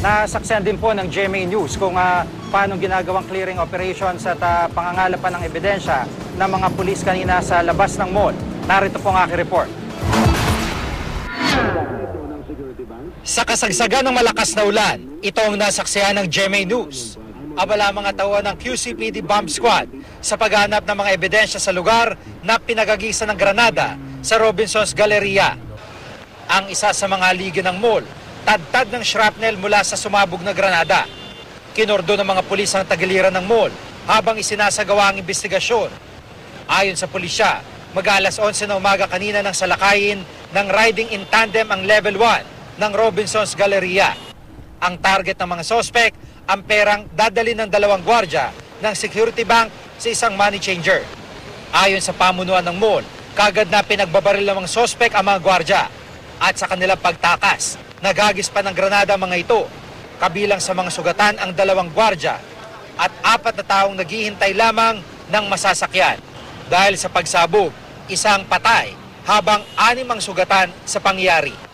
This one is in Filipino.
Nasaksihan din po ng GMA News kung ah, paano ginagawang clearing operations at uh, pangangalapan ng ebidensya ng mga pulis kanina sa labas ng mall. Narito po ang aking report. Sa kasagsagan ng malakas na ulan, ito ang nasaksihan ng GMA News. Abala mga tauhan ng QCPD Bomb Squad sa paghanap ng mga ebidensya sa lugar na pinagagisa ng Granada sa Robinson's Galleria. Ang isa sa mga ligi ng mall, tadtad ng shrapnel mula sa sumabog na Granada. Kinordo ng mga pulis ang tagiliran ng mall habang isinasagawa ang investigasyon. Ayon sa pulisya, mag-alas 11 na umaga kanina nang salakayin ng riding in tandem ang level 1 ng Robinson's Galleria. Ang target ng mga sospek, ang perang dadali ng dalawang gwardya ng security bank sa isang money changer. Ayon sa pamunuan ng mall, kagad na pinagbabaril ng mga sospek ang mga gwardya at sa kanilang pagtakas, nagagis pa ng granada mga ito. Kabilang sa mga sugatan ang dalawang gwardya at apat na taong naghihintay lamang ng masasakyan. Dahil sa pagsabog, isang patay habang anim ang sugatan sa pangyari.